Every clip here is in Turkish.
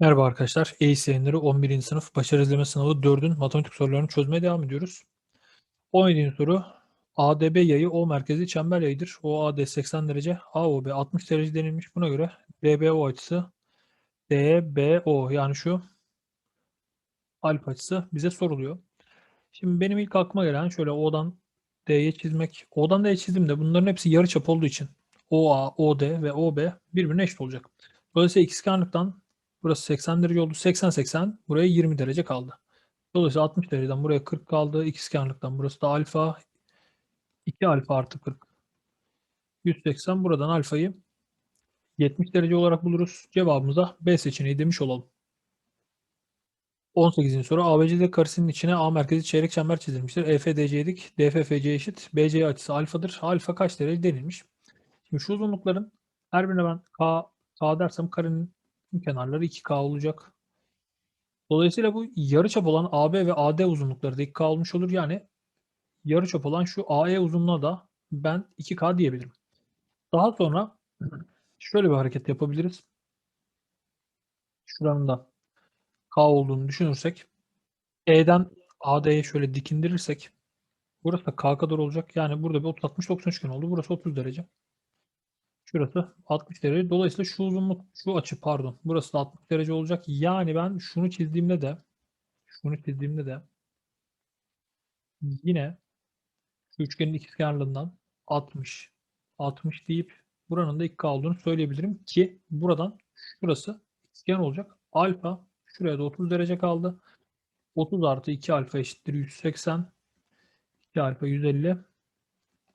Merhaba arkadaşlar. ACE yayınları 11. sınıf başarı izleme sınavı 4'ün matematik sorularını çözmeye devam ediyoruz. 17. soru. ADB yayı O merkezli çember yayıdır. OAD 80 derece, AOB 60 derece denilmiş. Buna göre DBO açısı DBO yani şu alfa açısı bize soruluyor. Şimdi benim ilk aklıma gelen şöyle O'dan D'ye çizmek. O'dan D'ye çizdim de bunların hepsi yarıçap olduğu için OA, OD ve OB birbirine eşit olacak. Dolayısıyla ikizkenarlıktan Burası 80 derece oldu. 80-80 buraya 20 derece kaldı. Dolayısıyla 60 dereceden buraya 40 kaldı. İkizkenarlıktan burası da alfa 2 alfa artı 40. 180 buradan alfayı 70 derece olarak buluruz. Cevabımıza B seçeneği demiş olalım. 18. soru ABCD karesinin içine A merkezi çeyrek çember çizilmiştir. EFDC'lik DFFC eşit. BC açısı alfadır. Alfa kaç derece denilmiş. Şimdi şu uzunlukların her birine ben K, K dersem karenin kenarları 2K olacak. Dolayısıyla bu yarıçap olan AB ve AD uzunlukları da 2K olmuş olur. Yani yarıçap olan şu AE uzunluğuna da ben 2K diyebilirim. Daha sonra şöyle bir hareket yapabiliriz. Şuranın da K olduğunu düşünürsek E'den AD'ye şöyle dikindirirsek burası da K kadar olacak. Yani burada bir 30-60-90 üçgen oldu. Burası 30 derece. Şurası 60 derece. Dolayısıyla şu uzunluk, şu açı pardon. Burası da 60 derece olacak. Yani ben şunu çizdiğimde de şunu çizdiğimde de yine şu üçgenin ikizkenarlığından 60 60 deyip buranın da 2K olduğunu söyleyebilirim ki buradan şurası ikizkenar olacak. Alfa şuraya da 30 derece kaldı. 30 artı 2 alfa eşittir 180. 2 alfa 150.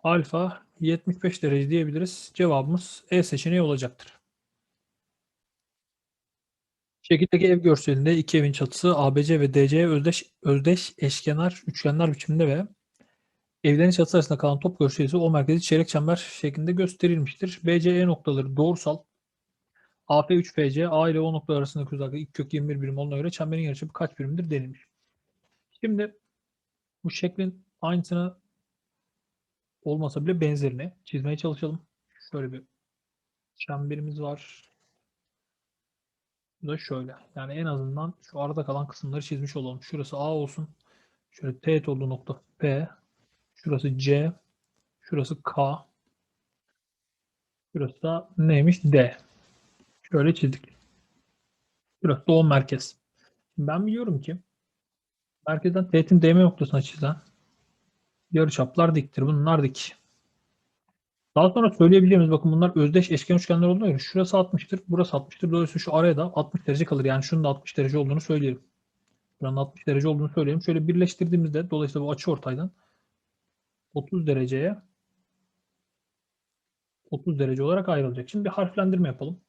Alfa 75 derece diyebiliriz. Cevabımız E seçeneği olacaktır. Şekildeki ev görselinde iki evin çatısı ABC ve DC'ye özdeş, özdeş eşkenar üçgenler biçiminde ve evlerin çatısı arasında kalan top gösterisi o merkezi çeyrek çember şeklinde gösterilmiştir. BCE noktaları doğrusal. AP 3 FC A ile O noktaları arasındaki uzaklık 2 kök 21 birim olduğuna göre çemberin yarıçapı kaç birimdir denilmiş. Şimdi bu şeklin aynısını olmasa bile benzerini çizmeye çalışalım. Şöyle bir çemberimiz var. Bu da şöyle. Yani en azından şu arada kalan kısımları çizmiş olalım. Şurası A olsun. Şöyle teğet olduğu nokta P. Şurası C. Şurası K. Şurası da neymiş? D. Şöyle çizdik. Şurası da o merkez. Ben biliyorum ki merkezden teğetin DM noktasına çizilen yarıçaplar diktir. Bunlar dik. Daha sonra söyleyebileceğimiz bakın bunlar özdeş eşkenar üçgenler olduğuna göre şurası 60'tır, burası 60'tır. Dolayısıyla şu araya da 60 derece kalır. Yani şunun da 60 derece olduğunu söyleyelim. Buranın 60 derece olduğunu söyleyelim. Şöyle birleştirdiğimizde dolayısıyla bu açı ortaydan 30 dereceye 30 derece olarak ayrılacak. Şimdi bir harflendirme yapalım.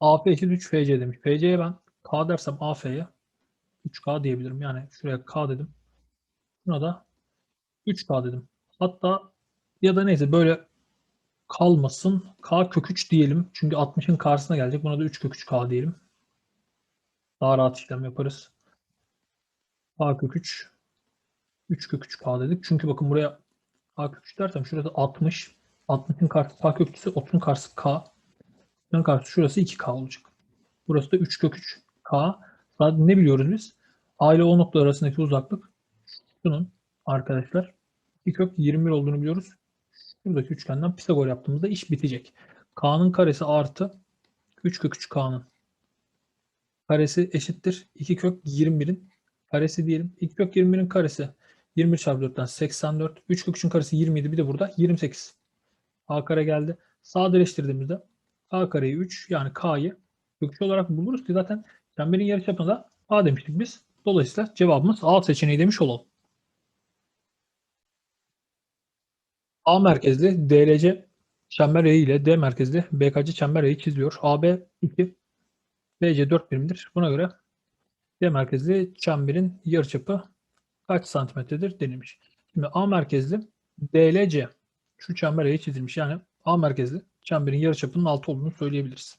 AP eşit 3 FC demiş. FC'ye ben K dersem AF'ye 3K diyebilirim. Yani şuraya K dedim. Buna da 3K dedim. Hatta ya da neyse böyle kalmasın. K kök 3 diyelim. Çünkü 60'ın karşısına gelecek. Buna da 3 kök 3K diyelim. Daha rahat işlem yaparız. K kök 3 3 kök 3K dedik. Çünkü bakın buraya K kök 3 dersem şurası 60. 60'ın karşısı K kök 3'ise 30'un karşısı K. 30'un karşısı şurası 2K olacak. Burası da 3 kök 3K. Zaten ne biliyoruz biz? A ile O nokta arasındaki uzaklık şunun arkadaşlar 2 kök 21 olduğunu biliyoruz. Şuradaki üçgenden Pisagor yaptığımızda iş bitecek. K'nın karesi artı 3 kök 3 K'nın karesi eşittir. 2 kök 21'in karesi diyelim. 2 kök 21'in karesi 21 çarpı 4'ten 84. 3 kök 3'ün karesi 27. Bir de burada 28. A kare geldi. Sadeleştirdiğimizde A kareyi 3 yani K'yı kök 3 olarak buluruz ki zaten çemberin yarıçapına A demiştik biz. Dolayısıyla cevabımız A seçeneği demiş olalım. A merkezli DLC çember yayı ile D merkezli BKC çember yayı çiziliyor. AB 2, BC 4 birimdir. Buna göre D merkezli çemberin yarıçapı kaç santimetredir denilmiş. Şimdi A merkezli DLC şu çember yayı çizilmiş. Yani A merkezli çemberin yarıçapının 6 olduğunu söyleyebiliriz.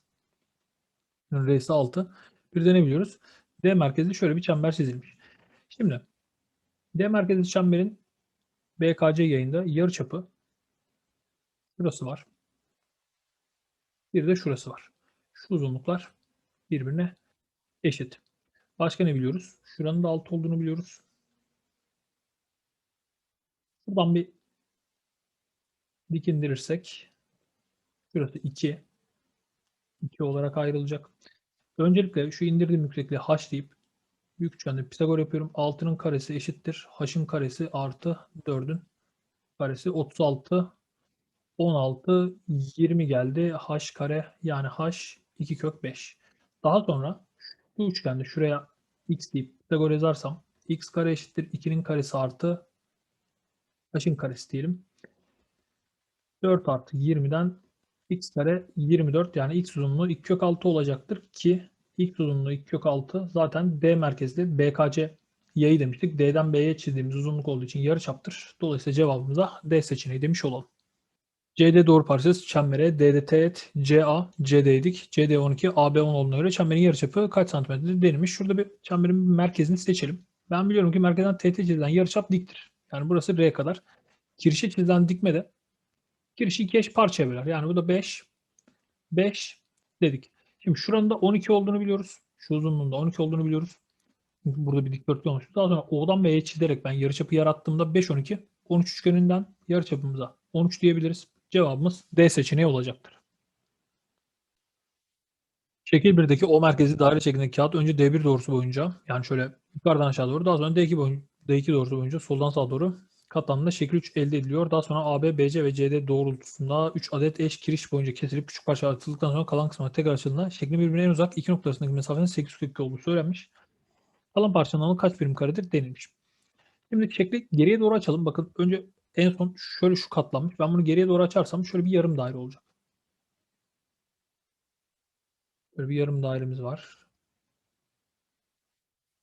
R'si 6. Bir de ne biliyoruz? D merkezli şöyle bir çember çizilmiş. Şimdi D merkezli çemberin BKC yayında yarıçapı Şurası var. Bir de şurası var. Şu uzunluklar birbirine eşit. Başka ne biliyoruz? Şuranın da 6 olduğunu biliyoruz. Buradan bir dik indirirsek şurası 2. 2 olarak ayrılacak. Öncelikle şu indirdiğim yüksekliği h deyip büyük üçgende Pisagor yapıyorum. 6'nın karesi eşittir. h'ın karesi artı 4'ün karesi 36 16 20 geldi. h kare yani h 2 kök 5. Daha sonra bu üçgende şuraya x deyip Pisagor yazarsam x kare eşittir 2'nin karesi artı h'ın karesi diyelim. 4 artı 20'den x kare 24 yani x uzunluğu 2 kök 6 olacaktır ki x uzunluğu 2 kök 6 zaten D merkezli BKC yayı demiştik. D'den B'ye çizdiğimiz uzunluk olduğu için yarıçaptır. Dolayısıyla cevabımıza D seçeneği demiş olalım. CD doğru parçası çembere DD teğet CA CD'ydik. CD 12 AB 10 olduğuna göre çemberin yarıçapı kaç santimetredir denilmiş. Şurada bir çemberin merkezini seçelim. Ben biliyorum ki merkezden TT çizilen yarıçap diktir. Yani burası R kadar. Kirişe çizilen dikme de girişi iki eş parçaya. Yani bu da 5 5 dedik. Şimdi şuranın da 12 olduğunu biliyoruz. Şu uzunluğunda 12 olduğunu biliyoruz. Burada bir dikdörtgen olmuş. Daha sonra O'dan B'ye çizerek ben yarıçapı yarattığımda 5 12 13 üçgeninden yarıçapımıza 13 diyebiliriz. Cevabımız D seçeneği olacaktır. Şekil 1'deki O merkezi daire şeklindeki kağıt önce D1 doğrusu boyunca yani şöyle yukarıdan aşağı doğru daha sonra D2 boyunca D2 doğrusu boyunca soldan sağa doğru katlamında şekil 3 elde ediliyor. Daha sonra AB, BC ve CD doğrultusunda 3 adet eş kiriş boyunca kesilip küçük parça atıldıktan sonra kalan kısmına tekrar açıldığında şeklin birbirine en uzak iki nokta arasındaki mesafenin 842 olduğu söylenmiş. Kalan parçanın kaç birim karedir denilmiş. Şimdi şekli geriye doğru açalım. Bakın önce en son şöyle şu katlanmış. Ben bunu geriye doğru açarsam şöyle bir yarım daire olacak. Böyle bir yarım dairemiz var.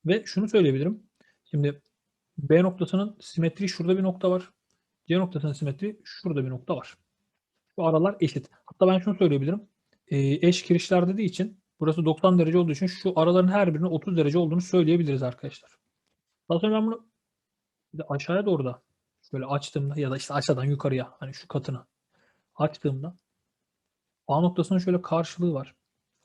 Ve şunu söyleyebilirim. Şimdi B noktasının simetri şurada bir nokta var. C noktasının simetri şurada bir nokta var. Bu aralar eşit. Hatta ben şunu söyleyebilirim. E, eş kirişler dediği için burası 90 derece olduğu için şu araların her birinin 30 derece olduğunu söyleyebiliriz arkadaşlar. Daha sonra ben bunu aşağıya doğru da şöyle açtığımda ya da işte aşağıdan yukarıya hani şu katını açtığımda A noktasının şöyle karşılığı var.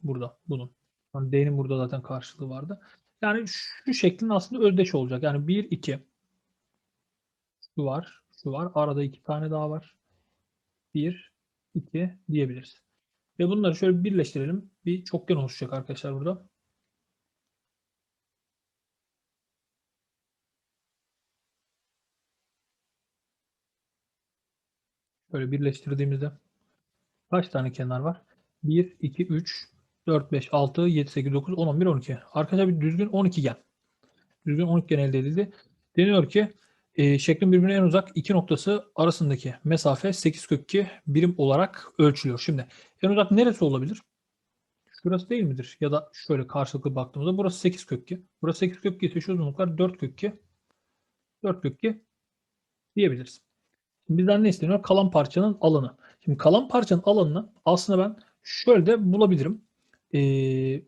Burada bunun. Hani D'nin burada zaten karşılığı vardı. Yani şu şeklin aslında özdeş olacak. Yani 1, 2. Şu var, şu var. Arada iki tane daha var. 1, 2 diyebiliriz. Ve bunları şöyle birleştirelim. Bir çokgen oluşacak arkadaşlar burada. Şöyle birleştirdiğimizde kaç tane kenar var? 1, 2, 3, 4, 5, 6, 7, 8, 9, 10, 11, 12. Arkadaşlar bir düzgün 12 gen. Düzgün 12 gen elde edildi. Deniyor ki e, şeklin birbirine en uzak iki noktası arasındaki mesafe 8 kök 2 birim olarak ölçülüyor. Şimdi en uzak neresi olabilir? Şurası değil midir? Ya da şöyle karşılıklı baktığımızda burası 8 kök 2. Burası 8 kök 2 ise şu uzunluklar 4 kök 2. 4 kök 2 diyebiliriz. Bizden ne isteniyor? Kalan parçanın alanı. Şimdi kalan parçanın alanını aslında ben şöyle de bulabilirim. Ee,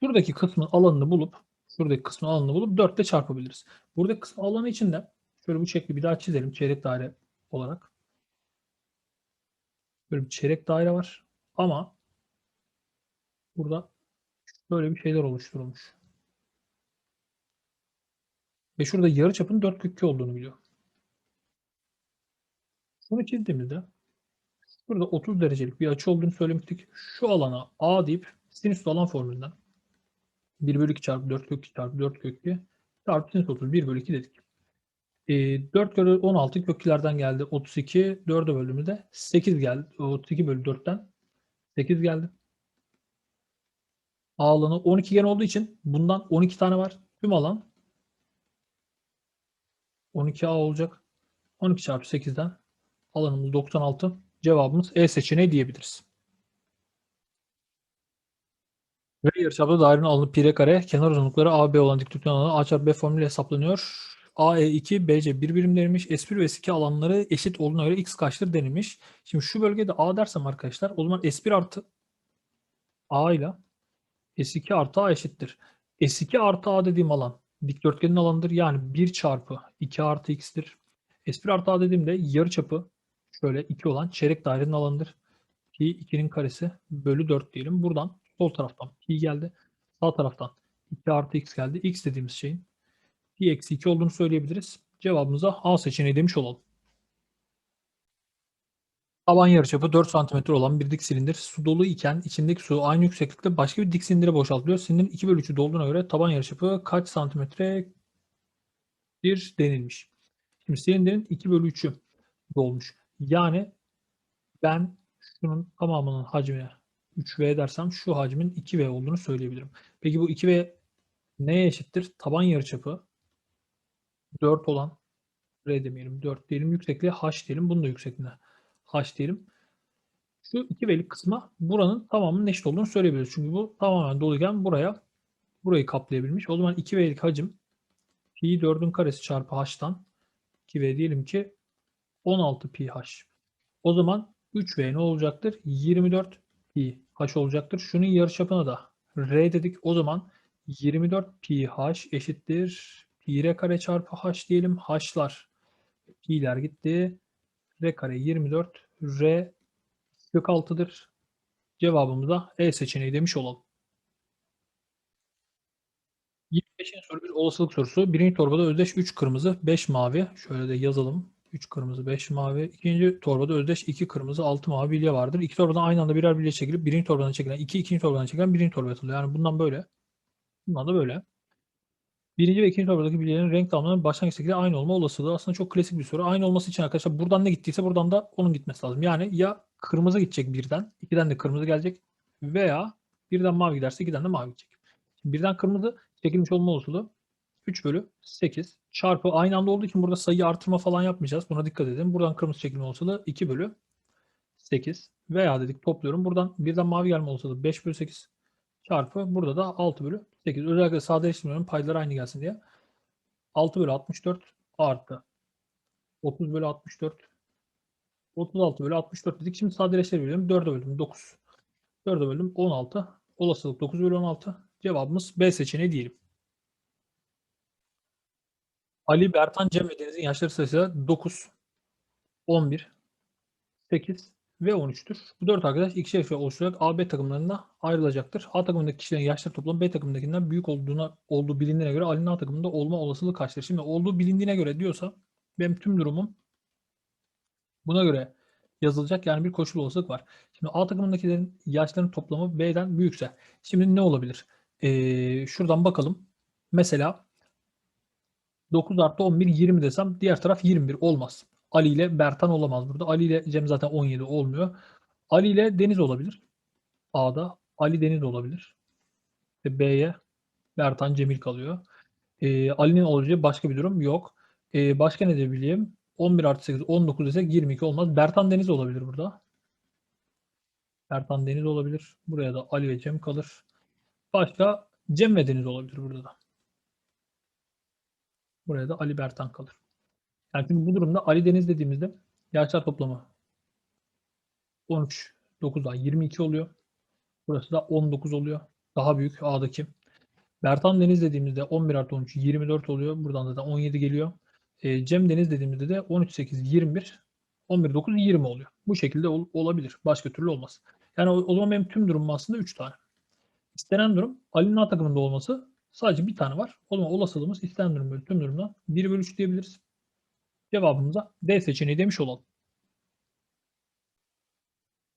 şuradaki kısmın alanını bulup şuradaki kısmın alanını bulup 4 ile çarpabiliriz. Buradaki kısmın alanı için de şöyle bu şekli bir daha çizelim çeyrek daire olarak. Böyle bir çeyrek daire var. Ama burada böyle bir şeyler oluşturulmuş. Ve şurada yarı çapın 4 kök 2 olduğunu biliyor. Bunu çizdiğimizde burada 30 derecelik bir açı olduğunu söylemiştik. Şu alana A deyip sinüs alan formülünden 1 bölü 2 çarpı 4 kök 2 çarpı 4 kök 2 çarpı sinüs 30 1 bölü 2 dedik. E, 4 bölü 16 köklerden geldi. 32 4'e böldüğümüzde 8 geldi. 32 bölü 4'ten 8 geldi. A alanı 12 gen olduğu için bundan 12 tane var. Tüm alan 12A olacak. 12 çarpı 8'den alanımız 96. Cevabımız E seçeneği diyebiliriz. Ve yarıçaplı dairenin alanı pi r kare, kenar uzunlukları AB olan dikdörtgen alanı A çarpı B formülü hesaplanıyor. AE2, BC bir birim denilmiş. S1 ve S2 alanları eşit olduğuna göre x kaçtır denilmiş. Şimdi şu bölgede A dersem arkadaşlar o zaman S1 artı A ile S2 artı A eşittir. S2 artı A dediğim alan dikdörtgenin alanıdır. Yani 1 çarpı 2 artı x'tir. S1 artı A dediğimde yarıçapı şöyle 2 olan çeyrek dairenin alanıdır. Ki 2'nin karesi bölü 4 diyelim. Buradan Sol taraftan pi geldi. Sağ taraftan 2 artı x geldi. x dediğimiz şeyin pi eksi 2 olduğunu söyleyebiliriz. Cevabımıza A seçeneği demiş olalım. Taban yarıçapı 4 cm olan bir dik silindir su dolu iken içindeki su aynı yükseklikte başka bir dik silindire boşaltılıyor. Silindirin 2 bölü 3'ü dolduğuna göre taban yarıçapı kaç santimetre bir denilmiş. Şimdi silindirin 2 bölü 3'ü dolmuş. Yani ben şunun tamamının hacmine 3V dersem şu hacmin 2V olduğunu söyleyebilirim. Peki bu 2V neye eşittir? Taban yarıçapı 4 olan R demeyelim 4 diyelim yüksekliğe H diyelim. Bunun da yüksekliğine H diyelim. Şu 2V'lik kısma buranın tamamının eşit olduğunu söyleyebiliriz. Çünkü bu tamamen doluyken buraya burayı kaplayabilmiş. O zaman 2V'lik hacim pi 4'ün karesi çarpı H'tan 2V diyelim ki 16 pi H. O zaman 3V ne olacaktır? 24 pi H olacaktır. Şunun yarıçapına da R dedik. O zaman 24 pi H eşittir. Pi R kare çarpı H diyelim. H'lar pi'ler gitti. R kare 24 R kök 6'dır. Cevabımız da E seçeneği demiş olalım. 25. soru bir olasılık sorusu. Birinci torbada özdeş 3 kırmızı, 5 mavi. Şöyle de yazalım. 3 kırmızı, 5 mavi. İkinci torbada özdeş 2 kırmızı, 6 mavi bilye vardır. İki torbadan aynı anda birer bilye çekilip birinci torbadan çekilen 2, ikinci torbadan çekilen birinci torbaya atılıyor. Yani bundan böyle. Bundan da böyle. Birinci ve ikinci torbadaki bilyelerin renk dağılımının başlangıçtakiyle aynı olma olasılığı aslında çok klasik bir soru. Aynı olması için arkadaşlar buradan ne gittiyse buradan da onun gitmesi lazım. Yani ya kırmızı gidecek birden, ikiden de kırmızı gelecek veya birden mavi giderse ikiden de mavi gidecek. Birden kırmızı çekilmiş olma olasılığı 3 bölü 8 çarpı aynı anda olduğu için burada sayı artırma falan yapmayacağız. Buna dikkat edin. Buradan kırmızı çekilme olasılığı 2 bölü 8 veya dedik topluyorum. Buradan birden mavi gelme olasılığı 5 bölü 8 çarpı burada da 6 bölü 8. Özellikle sadeleştirmiyorum paydalar aynı gelsin diye. 6 bölü 64 artı 30 bölü 64 36 bölü 64 dedik. Şimdi sadeleştirebilirim. 4'e böldüm 9. 4'e böldüm 16. Olasılık 9 bölü 16. Cevabımız B seçeneği diyelim. Ali, Bertan, Cem ve Deniz'in yaşları sayısı 9, 11, 8 ve 13'tür. Bu dört arkadaş ikişer ikişer oluşturarak A, B takımlarına ayrılacaktır. A takımındaki kişilerin yaşları toplamı B takımındakinden büyük olduğuna olduğu bilindiğine göre Ali'nin A takımında olma olasılığı kaçtır? Şimdi olduğu bilindiğine göre diyorsa benim tüm durumum buna göre yazılacak. Yani bir koşul olasılık var. Şimdi A takımındakilerin yaşlarının toplamı B'den büyükse. Şimdi ne olabilir? Ee, şuradan bakalım. Mesela 9 artı 11 20 desem diğer taraf 21 olmaz. Ali ile Bertan olamaz burada. Ali ile Cem zaten 17 olmuyor. Ali ile Deniz olabilir. A'da Ali Deniz olabilir. Ve B'ye Bertan Cemil kalıyor. Ee, Ali'nin olacağı başka bir durum yok. Ee, başka ne diyebileyim? 11 artı 8 19 desek 22 olmaz. Bertan Deniz olabilir burada. Bertan Deniz olabilir. Buraya da Ali ve Cem kalır. Başka Cem ve Deniz olabilir burada da. Buraya da Ali Bertan kalır. Yani şimdi bu durumda Ali Deniz dediğimizde yaşlar toplamı 13, 9 ay 22 oluyor. Burası da 19 oluyor. Daha büyük A'daki. Bertan Deniz dediğimizde 11 artı 13 24 oluyor. Buradan da 17 geliyor. E, Cem Deniz dediğimizde de 13, 8, 21, 11, 9, 20 oluyor. Bu şekilde ol, olabilir. Başka türlü olmaz. Yani o, o zaman benim tüm durumum aslında 3 tane. İstenen durum Ali'nin A takımında olması sadece bir tane var. O zaman olasılığımız istenen durum bölü tüm durumdan 1 bölü 3 diyebiliriz. Cevabımıza D seçeneği demiş olalım.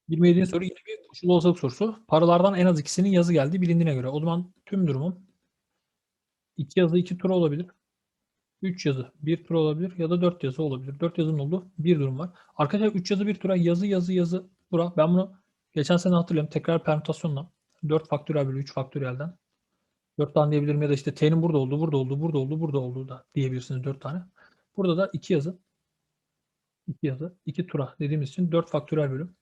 27. soru yine bir koşullu olasılık sorusu. Paralardan en az ikisinin yazı geldiği bilindiğine göre. O zaman tüm durumum 2 yazı 2 tura olabilir. 3 yazı 1 tura olabilir ya da 4 yazı olabilir. 4 yazının olduğu bir durum var. Arkadaşlar 3 yazı 1 tura yazı yazı yazı tura. Ben bunu geçen sene hatırlıyorum. Tekrar permütasyonla 4 faktöriyel bölü 3 faktöriyelden 4 tane diyebilirim ya da işte t'nin burada olduğu, burada olduğu, burada olduğu, burada olduğu da diyebilirsiniz 4 tane. Burada da 2 yazı. 2 yazı. 2 tura dediğimiz için 4 faktörel bölüm.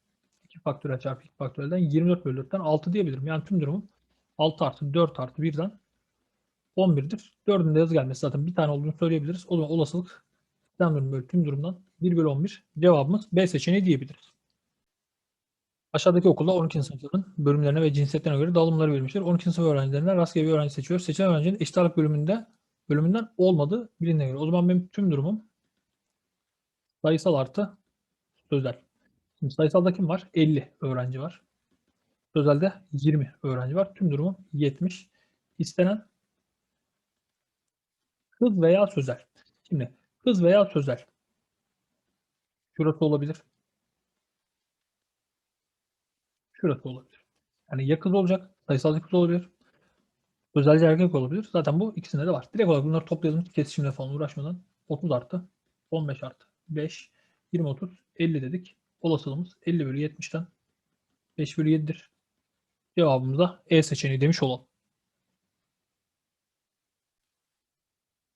2 faktörel çarpı 2 faktörelden 24 bölü 4'ten 6 diyebilirim. Yani tüm durumum 6 artı 4 artı 1'den 11'dir. 4'ün de yazı gelmesi zaten bir tane olduğunu söyleyebiliriz. O zaman olasılık tüm durum bölü tüm durumdan 1 bölü 11. Cevabımız B seçeneği diyebiliriz. Aşağıdaki okulda 12. sınıfların bölümlerine ve cinsiyetlerine göre dağılımları verilmiştir. 12. sınıf öğrencilerinden rastgele bir öğrenci seçiyor. Seçilen öğrencinin eşit ağırlık bölümünde bölümünden olmadığı bilindiğine göre. O zaman benim tüm durumum sayısal artı sözel. Şimdi sayısalda kim var? 50 öğrenci var. Sözelde 20 öğrenci var. Tüm durumu 70. İstenen hız veya sözel. Şimdi hız veya sözel. Şurası olabilir. Şurası olabilir. Yani ya kız olacak, sayısal bir olabilir. Özelce erkek olabilir. Zaten bu ikisinde de var. Direkt olarak bunları toplayalım. Kesişimle falan uğraşmadan. 30 artı, 15 artı, 5, 20, 30, 50 dedik. Olasılığımız 50 bölü 70'ten 5 bölü 7'dir. Cevabımız da E seçeneği demiş olalım.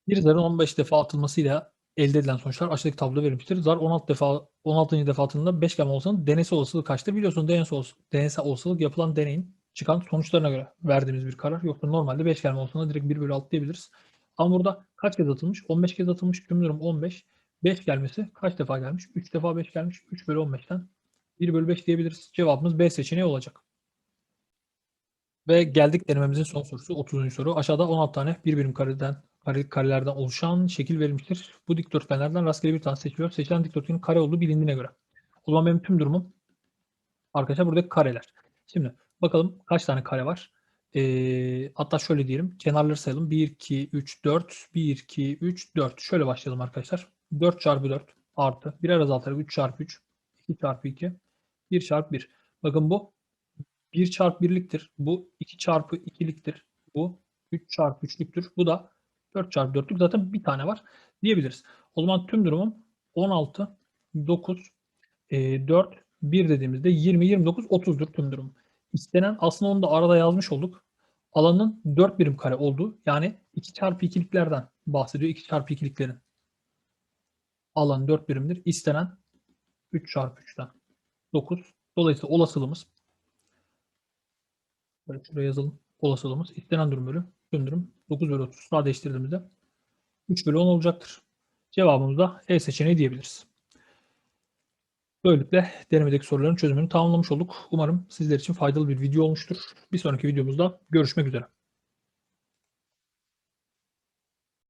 Bir zarın 15 defa atılmasıyla elde edilen sonuçlar aşağıdaki tabloda verilmiştir. Zar 16 defa 16. defa atıldığında 5 gelme olasılığının denesi olasılığı kaçtır? Biliyorsunuz denesi olasılık, deneysel olasılık yapılan deneyin çıkan sonuçlarına göre verdiğimiz bir karar. Yoksa normalde 5 gelme olasılığına direkt 1 bölü 6 diyebiliriz. Ama burada kaç kez atılmış? 15 kez atılmış. Durum 15. 5 gelmesi kaç defa gelmiş? 3 defa 5 gelmiş. 3 bölü 15'ten 1 bölü 5 diyebiliriz. Cevabımız B seçeneği olacak. Ve geldik denememizin son sorusu 30. soru. Aşağıda 16 tane bir birim kareden kare, karelerden oluşan şekil verilmiştir. Bu dikdörtgenlerden rastgele bir tane seçiliyor. Seçilen dikdörtgenin kare olduğu bilindiğine göre. O zaman benim tüm durumum arkadaşlar buradaki kareler. Şimdi bakalım kaç tane kare var. Ee, hatta şöyle diyelim. Kenarları sayalım. 1, 2, 3, 4. 1, 2, 3, 4. Şöyle başlayalım arkadaşlar. 4 çarpı 4 artı. Birer azaltarak 3 çarpı 3. 2 çarpı 2. 1 çarpı 1. Bakın bu 1 çarpı 1'liktir. Bu 2 çarpı 2'liktir. Bu 3 çarpı 3'lüktür. Bu da 4 çarpı 4'lük zaten bir tane var diyebiliriz. O zaman tüm durumum 16, 9, 4, 1 dediğimizde 20, 29, 30'dur tüm durum. İstenen aslında onu da arada yazmış olduk. Alanın 4 birim kare olduğu yani 2 çarpı 2'liklerden bahsediyor. 2 çarpı 2'liklerin. Alan 4 birimdir. İstenen 3 çarpı 3'ten 9. Dolayısıyla olasılığımız Böyle şuraya yazalım. Olasılığımız istenen durum bölü durum 9 bölü 30 sadeleştirdiğimizde 3 bölü 10 olacaktır. Cevabımız da E seçeneği diyebiliriz. Böylelikle denemedeki soruların çözümünü tamamlamış olduk. Umarım sizler için faydalı bir video olmuştur. Bir sonraki videomuzda görüşmek üzere.